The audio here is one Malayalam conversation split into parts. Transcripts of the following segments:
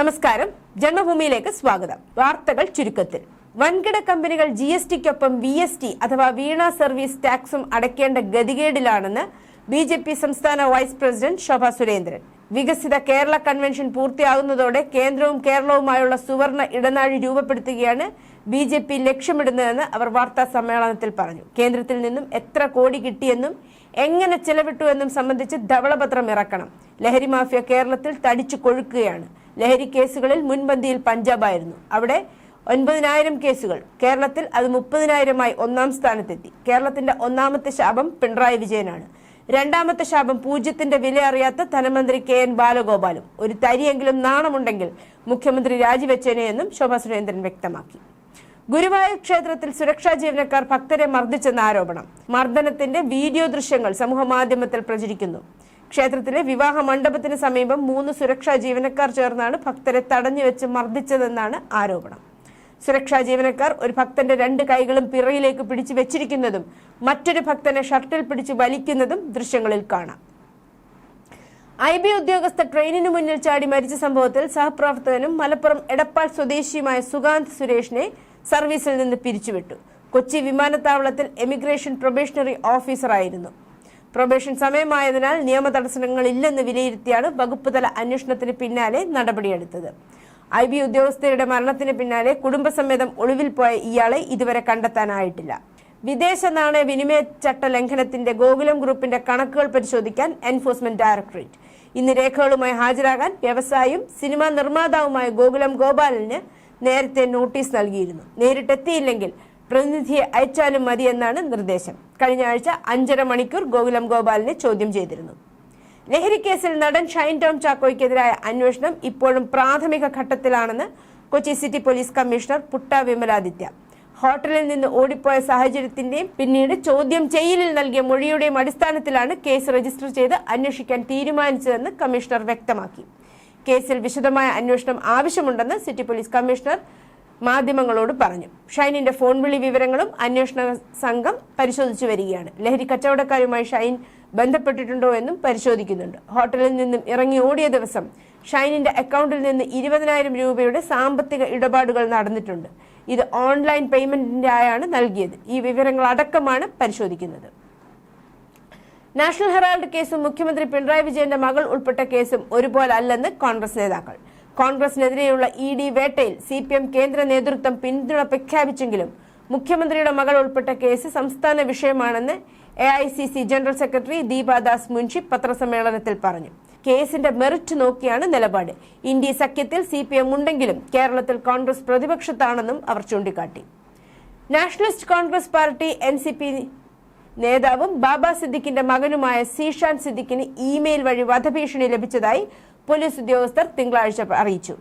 നമസ്കാരം. ജന്മഭൂമിയിലേക്ക് സ്വാഗതം. വാർത്തകൾ ചുരുക്കത്തിൽ. വൻകിട കമ്പനികൾ ജി എസ് ടിക്കൊപ്പം വി എസ് ടി അഥവാ വീണ സർവീസ് ടാക്സും അടയ്ക്കേണ്ട ഗതികേടിലാണെന്ന് ബി ജെ പി സംസ്ഥാന വൈസ് പ്രസിഡന്റ് ശോഭ സുരേന്ദ്രൻ. വികസിത കേരള കൺവെൻഷൻ പൂർത്തിയാകുന്നതോടെ കേന്ദ്രവും കേരളവുമായുള്ള സുവർണ ഇടനാഴി രൂപപ്പെടുത്തുകയാണ് ബി ജെ പി ലക്ഷ്യമിടുന്നതെന്ന് അവർ വാർത്താ സമ്മേളനത്തിൽ പറഞ്ഞു. കേന്ദ്രത്തിൽ നിന്നും എത്ര കോടി കിട്ടിയെന്നും എങ്ങനെ ചെലവിട്ടു എന്നും സംബന്ധിച്ച് ധവളപത്രം ഇറക്കണം. ലഹരി മാഫിയ കേരളത്തിൽ തടിച്ചു കൊഴുക്കുകയാണ്. ലഹരി കേസുകളിൽ മുൻപന്തിയിൽ പഞ്ചാബായിരുന്നു. അവിടെ ഒൻപതിനായിരം കേസുകൾ. കേരളത്തിൽ അത് മുപ്പതിനായിരമായി ഒന്നാം സ്ഥാനത്തെത്തി. കേരളത്തിന്റെ ഒന്നാമത്തെ ശാപം പിണറായി വിജയനാണ്. രണ്ടാമത്തെ ശാപം പൂജ്യത്തിന്റെ വില അറിയാത്ത ധനമന്ത്രി കെ എൻ ബാലഗോപാലും. ഒരു തരിയെങ്കിലും നാണമുണ്ടെങ്കിൽ മുഖ്യമന്ത്രി രാജിവെച്ചേനെ എന്നും ശോഭാ സുരേന്ദ്രൻ വ്യക്തമാക്കി. ഗുരുവായൂർ ക്ഷേത്രത്തിൽ സുരക്ഷാ ജീവനക്കാർ ഭക്തരെ മർദ്ദിച്ചെന്ന ആരോപണം. മർദ്ദനത്തിന്റെ വീഡിയോ ദൃശ്യങ്ങൾ സമൂഹ മാധ്യമത്തിൽ പ്രചരിക്കുന്നു. ക്ഷേത്രത്തിലെ വിവാഹ മണ്ഡപത്തിന് സമീപം മൂന്ന് സുരക്ഷാ ജീവനക്കാർ ചേർന്നാണ് ഭക്തരെ തടഞ്ഞു വെച്ച് മർദ്ദിച്ചതെന്നാണ് ആരോപണം. സുരക്ഷാ ജീവനക്കാർ ഒരു ഭക്തന്റെ രണ്ട് കൈകളും പിറയിലേക്ക് പിടിച്ചു വെച്ചിരിക്കുന്നതും മറ്റൊരു ഭക്തനെ ഷർട്ടിൽ പിടിച്ച് വലിക്കുന്നതും ദൃശ്യങ്ങളിൽ കാണാം. ഐ ബി ഉദ്യോഗസ്ഥ ട്രെയിനിനു മുന്നിൽ ചാടി മരിച്ച സംഭവത്തിൽ സഹപ്രവർത്തകനും മലപ്പുറം എടപ്പാൾ സ്വദേശിയുമായ സുഗാന്ത് സുരേഷിനെ സർവീസിൽ നിന്ന് പിരിച്ചുവിട്ടു. കൊച്ചി വിമാനത്താവളത്തിൽ എമിഗ്രേഷൻ പ്രൊബേഷണറി ഓഫീസറായിരുന്നു. പ്രൊബേഷൻ സമയമായതിനാൽ നിയമ തടസ്സങ്ങളില്ലെന്ന് വിലയിരുത്തിയാണ് വകുപ്പ് തല അന്വേഷണത്തിന് പിന്നാലെ നടപടിയെടുത്തത്. ഐ ബി ഉദ്യോഗസ്ഥരുടെ മരണത്തിന് പിന്നാലെ കുടുംബസമേതം ഒളിവിൽ പോയ ഇയാളെ ഇതുവരെ കണ്ടെത്താനായിട്ടില്ല. വിദേശ നാണയ വിനിമയ ചട്ട ലംഘനത്തിന്റെ ഗോകുലം ഗ്രൂപ്പിന്റെ കണക്കുകൾ പരിശോധിക്കാൻ എൻഫോഴ്സ്മെന്റ് ഡയറക്ടറേറ്റ്. ഇന്ന് രേഖകളുമായി ഹാജരാകാൻ വ്യവസായിയും സിനിമാ നിർമ്മാതാവുമായ ഗോകുലം ഗോപാലന് നേരത്തെ നോട്ടീസ് നൽകിയിരുന്നു. നേരിട്ടെത്തിയില്ലെങ്കിൽ പ്രതിനിധിയെ അയച്ചാലും മതിയെന്നാണ് നിർദ്ദേശം. കഴിഞ്ഞ ആഴ്ച അഞ്ചര മണിക്കൂർ ഗോകുലം ഗോപാലിനെ ചോദ്യം ചെയ്തിരുന്നു. ലഹരിക്കേസിൽ കേസിൽ നടൻ ഷൈൻ ടോം ചാക്കോയ്ക്കെതിരായ അന്വേഷണം ഇപ്പോഴും പ്രാഥമിക ഘട്ടത്തിലാണെന്ന് Kochi city police commissioner Putta Vimaladitya. ഹോട്ടലിൽ നിന്ന് ഓടിപ്പോയ സാഹചര്യത്തിന്റെയും പിന്നീട് ചോദ്യം ചെയ്യലിൽ നൽകിയ മൊഴിയുടെയും അടിസ്ഥാനത്തിലാണ് കേസ് രജിസ്റ്റർ ചെയ്ത് അന്വേഷിക്കാൻ തീരുമാനിച്ചതെന്ന് കമ്മീഷണർ വ്യക്തമാക്കി. കേസിൽ വിശദമായ അന്വേഷണം ആവശ്യമുണ്ടെന്ന് സിറ്റി പോലീസ് കമ്മീഷണർ മാധ്യമങ്ങളോട് പറഞ്ഞു. ഷൈനിന്റെ ഫോൺ വിളി വിവരങ്ങളും അന്വേഷണ സംഘം പരിശോധിച്ചു വരികയാണ്. ലഹരി കച്ചവടക്കാരുമായി ഷൈൻ ബന്ധപ്പെട്ടിട്ടുണ്ടോ എന്നും പരിശോധിക്കുന്നുണ്ട്. ഹോട്ടലിൽ നിന്നും ഇറങ്ങി ഓടിയ ദിവസം ഷൈനിന്റെ അക്കൗണ്ടിൽ നിന്ന് ഇരുപതിനായിരം രൂപയുടെ സാമ്പത്തിക ഇടപാടുകൾ നടന്നിട്ടുണ്ട്. ഇത് ഓൺലൈൻ പേയ്മെന്റിനായാണ് നൽകിയത്. ഈ വിവരങ്ങൾ അടക്കമാണ് പരിശോധിക്കുന്നത്. നാഷണൽ ഹെറാൾഡ് കേസും മുഖ്യമന്ത്രി പിണറായി വിജയന്റെ മകൾ ഉൾപ്പെട്ട കേസും ഒരുപോലെ അല്ലെന്ന് കോൺഗ്രസ് നേതാക്കൾ. കോൺഗ്രസിനെതിരെയുള്ള ഇ ഡി വേട്ടയിൽ സി പി എം കേന്ദ്ര നേതൃത്വം പിന്തുണ പ്രഖ്യാപിച്ചെങ്കിലും മുഖ്യമന്ത്രിയുടെ മകൾ ഉൾപ്പെട്ട കേസ് സംസ്ഥാന വിഷയമാണെന്ന് A I C C general secretary Deepa Das Munshi പത്രസമ്മേളനത്തിൽ പറഞ്ഞു. കേസിന്റെ മെറിറ്റ് നോക്കിയാണ് നിലപാട്. ഇന്ത്യ സഖ്യത്തിൽ സി പി എം ഉണ്ടെങ്കിലും കേരളത്തിൽ കോൺഗ്രസ് പ്രതിപക്ഷത്താണെന്നും അവർ ചൂണ്ടിക്കാട്ടി. Nationalist Congress party N C P നേതാവും ബാബ സിദ്ദിഖിന്റെ മകനുമായ സീഷാൻ സിദ്ദിഖിന് ഇമെയിൽ വഴി വധഭീഷണി ലഭിച്ചതായി പോലീസ് ഉദ്യോഗസ്ഥർ തിങ്കളാഴ്ച അറിയിച്ചു.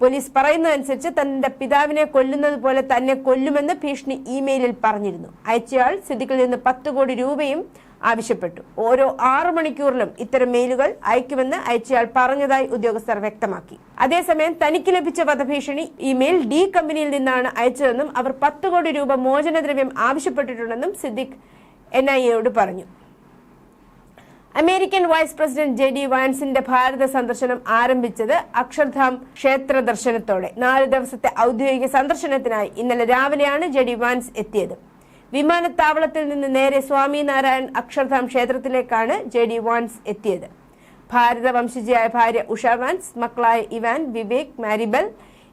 പോലീസ് പറയുന്നതനുസരിച്ച് തന്റെ പിതാവിനെ കൊല്ലുന്നത് പോലെ തന്നെ കൊല്ലുമെന്ന് ഭീഷണി ഇമെയിലിൽ പറഞ്ഞിരുന്നു. അയച്ചയാൾ സിദ്ദിഖിൽ നിന്ന് പത്ത് കോടി രൂപയും ആവശ്യപ്പെട്ടു. ഓരോ ആറു മണിക്കൂറിലും ഇത്തരം മെയിലുകൾ അയക്കുമെന്ന് അയച്ചയാൾ പറഞ്ഞതായി ഉദ്യോഗസ്ഥർ വ്യക്തമാക്കി. അതേസമയം തനിക്ക് ലഭിച്ച വധഭീഷണി ഇമെയിൽ ഡി കമ്പനിയിൽ നിന്നാണ് അയച്ചതെന്നും അവർ പത്ത് കോടി രൂപ മോചനദ്രവ്യം ആവശ്യപ്പെട്ടിട്ടുണ്ടെന്നും സിദ്ദിഖ് എൻ ഐ എയോട് പറഞ്ഞു. American vice president J D വാൻസിന്റെ ഭാരത സന്ദർശനം ആരംഭിച്ചത് അക്ഷർധാം ക്ഷേത്ര ദർശനത്തോടെ. നാല് ദിവസത്തെ ഔദ്യോഗിക സന്ദർശനത്തിനായി ഇന്നലെ രാവിലെയാണ് ജെ ഡി വാൻസ് എത്തിയത്. വിമാനത്താവളത്തിൽ നിന്ന് നേരെ സ്വാമിനാരായൺ അക്ഷർധാം ക്ഷേത്രത്തിലേക്കാണ് ജെ ഡി വാൻസ് എത്തിയത്. ഭാരത വംശജിയായ ഭാര്യ ഉഷ വാൻസ് മക്കളായ ഇവാൻ വിവേക് മാരിബൽ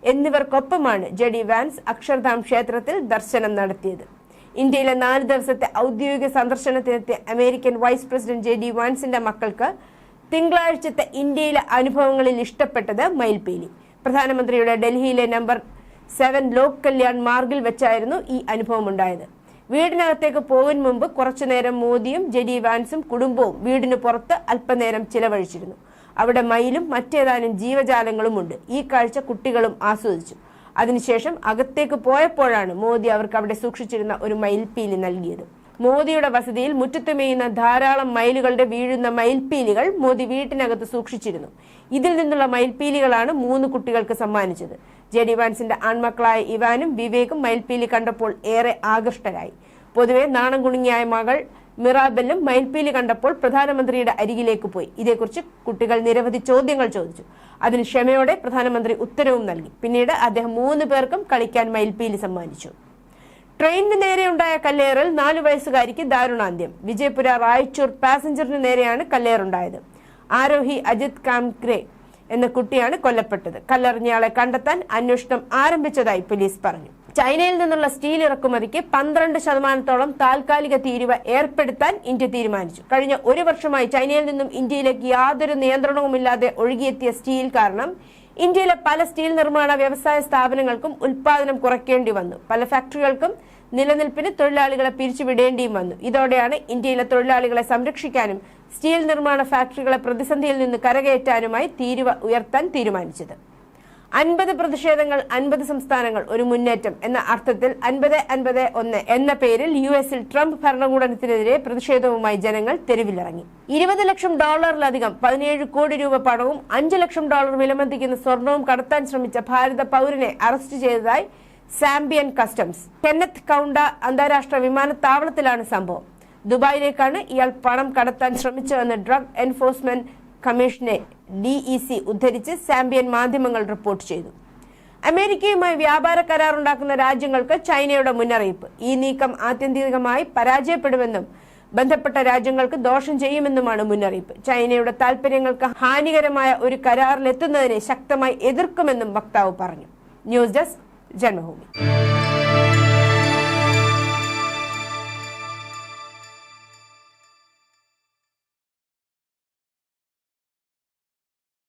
എന്നിവർക്കൊപ്പമാണ് ജെ ഡി വാൻസ് അക്ഷർധാം ക്ഷേത്രത്തിൽ ദർശനം നടത്തിയത്. ഇന്ത്യയിലെ നാല് ദിവസത്തെ ഔദ്യോഗിക സന്ദർശനത്തിനെത്തിയ American vice president J D വാൻസിന്റെ മക്കൾക്ക് തിങ്കളാഴ്ചത്തെ ഇന്ത്യയിലെ അനുഭവങ്ങളിൽ ഇഷ്ടപ്പെട്ടത് മയിൽപീലി പ്രധാനമന്ത്രിയുടെ ഡൽഹിയിലെ നമ്പർ സെവൻ ലോക് കല്യാൺ മാർഗിൽ വെച്ചായിരുന്നു ഈ അനുഭവം ഉണ്ടായത് വീടിനകത്തേക്ക് പോകും മുമ്പ് കുറച്ചുനേരം മോദിയും ജെഡി വാൻസും കുടുംബവും വീടിന് പുറത്ത് അല്പനേരം ചിലവഴിച്ചിരുന്നു. അവിടെ മയിലും മറ്റേതാനും ജീവജാലങ്ങളുമുണ്ട്. ഈ കാഴ്ച കുട്ടികളും ആസ്വദിച്ചു. അതിനുശേഷം അകത്തേക്ക് പോയപ്പോഴാണ് മോദി അവർക്ക് അവിടെ സൂക്ഷിച്ചിരുന്ന ഒരു മയിൽപ്പീലി നൽകിയത്. മോദിയുടെ വസതിയിൽ മുറ്റത്ത് മേയുന്ന ധാരാളം മയിലുകളുടെ വീഴുന്ന മയിൽപ്പീലികൾ മോദി വീട്ടിനകത്ത് സൂക്ഷിച്ചിരുന്നു. ഇതിൽ നിന്നുള്ള മയിൽപ്പീലികളാണ് മൂന്ന് കുട്ടികൾക്ക് സമ്മാനിച്ചത്. ജെ ഡി വാൻസിന്റെ ആൺമക്കളായ ഇവാനും വിവേകും മയിൽപ്പീലി കണ്ടപ്പോൾ ഏറെ ആകൃഷ്ടരായി. പൊതുവെ നാണം കുണുങ്ങിയായ മകൾ മിറാബെല്ലും മയിൽപ്പീലി കണ്ടപ്പോൾ പ്രധാനമന്ത്രിയുടെ അരികിലേക്ക് പോയി. ഇതേക്കുറിച്ച് കുട്ടികൾ നിരവധി ചോദ്യങ്ങൾ ചോദിച്ചു. അതിന് ക്ഷമയോടെ പ്രധാനമന്ത്രി ഉത്തരവും നൽകി. പിന്നീട് അദ്ദേഹം മൂന്ന് പേർക്കും കളിക്കാൻ മയിൽപ്പീലി സമ്മാനിച്ചു. ട്രെയിനിന് നേരെയുണ്ടായ കല്ലേറിൽ നാലു വയസ്സുകാരിക്ക് ദാരുണാന്ത്യം. വിജയപുര റായ്ചൂർ പാസഞ്ചറിന് നേരെയാണ് കല്ലേറുണ്ടായത് ആരോഹി അജിത് കാംഗ്രേ എന്ന കുട്ടിയാണ് കൊല്ലപ്പെട്ടത്. കല്ലെറിഞ്ഞയാളെ കണ്ടെത്താൻ അന്വേഷണം ആരംഭിച്ചതായി പോലീസ് പറഞ്ഞു. ചൈനയിൽ നിന്നുള്ള സ്റ്റീൽ ഇറക്കുമതിക്ക് പന്ത്രണ്ട് ശതമാനത്തോളം താൽക്കാലിക തീരുവ ഏർപ്പെടുത്താൻ ഇന്ത്യ തീരുമാനിച്ചു. കഴിഞ്ഞ ഒരു വർഷമായി ചൈനയിൽ നിന്നും ഇന്ത്യയിലേക്ക് യാതൊരു നിയന്ത്രണവുമില്ലാതെ ഒഴുകിയെത്തിയ സ്റ്റീൽ കാരണം ഇന്ത്യയിലെ പല സ്റ്റീൽ നിർമ്മാണ വ്യവസായ സ്ഥാപനങ്ങൾക്കും ഉൽപാദനം കുറയ്ക്കേണ്ടി വന്നു. പല ഫാക്ടറികൾക്കും നിലനിൽപ്പിന് തൊഴിലാളികളെ പിരിച്ചുവിടേണ്ടിയും വന്നു. ഇതോടെയാണ് ഇന്ത്യയിലെ തൊഴിലാളികളെ സംരക്ഷിക്കാനും സ്റ്റീൽ നിർമ്മാണ ഫാക്ടറികളെ പ്രതിസന്ധിയിൽ നിന്ന് കരകയറ്റാനുമായി തീരുവ ഉയർത്താൻ തീരുമാനിച്ചത്. അൻപത് പ്രതിഷേധങ്ങൾ അൻപത് സംസ്ഥാനങ്ങൾ ഒരു മുന്നേറ്റം എന്ന അർത്ഥത്തിൽ അൻപത് അൻപത് ഒന്ന് എന്ന പേരിൽ യു എസിൽ ട്രംപ് ഭരണകൂടത്തിനെതിരെ പ്രതിഷേധവുമായി ജനങ്ങൾ തെരുവിലിറങ്ങി. ഇരുപത് ലക്ഷം ഡോളറിലധികം പതിനേഴ് കോടി രൂപ പണവും അഞ്ച് ലക്ഷം ഡോളർ വിലമതിക്കുന്ന സ്വർണവും കടത്താൻ ശ്രമിച്ച ഭാരത പൗരനെ അറസ്റ്റ് ചെയ്തതായി സാംബിയൻ കസ്റ്റംസ്. കെന്നത്ത് കൗണ്ട അന്താരാഷ്ട്ര വിമാനത്താവളത്തിലാണ് സംഭവം. ദുബായിലേക്കാണ് ഇയാൾ പണം കടത്താൻ ശ്രമിച്ചതെന്ന് ഡ്രഗ് എൻഫോഴ്സ്മെന്റ് കമ്മീഷനെ ഡിഇസി ഉദ്ധരിച്ച് സാമ്പിയൻ മാധ്യമങ്ങൾ റിപ്പോർട്ട് ചെയ്തു. അമേരിക്കയുമായി വ്യാപാര കരാറുണ്ടാക്കുന്ന രാജ്യങ്ങൾക്ക് ചൈനയുടെ മുന്നറിയിപ്പ്. ഈ നീക്കം ആത്യന്തികമായി പരാജയപ്പെടുമെന്നും ബന്ധപ്പെട്ട രാജ്യങ്ങൾക്ക് ദോഷം ചെയ്യുമെന്നുമാണ് മുന്നറിയിപ്പ്. ചൈനയുടെ താൽപര്യങ്ങൾക്ക് ഹാനികരമായ ഒരു കരാറിലെത്തുന്നതിനെ ശക്തമായി എതിർക്കുമെന്നും വക്താവ് പറഞ്ഞു. News desk Janmabhumi.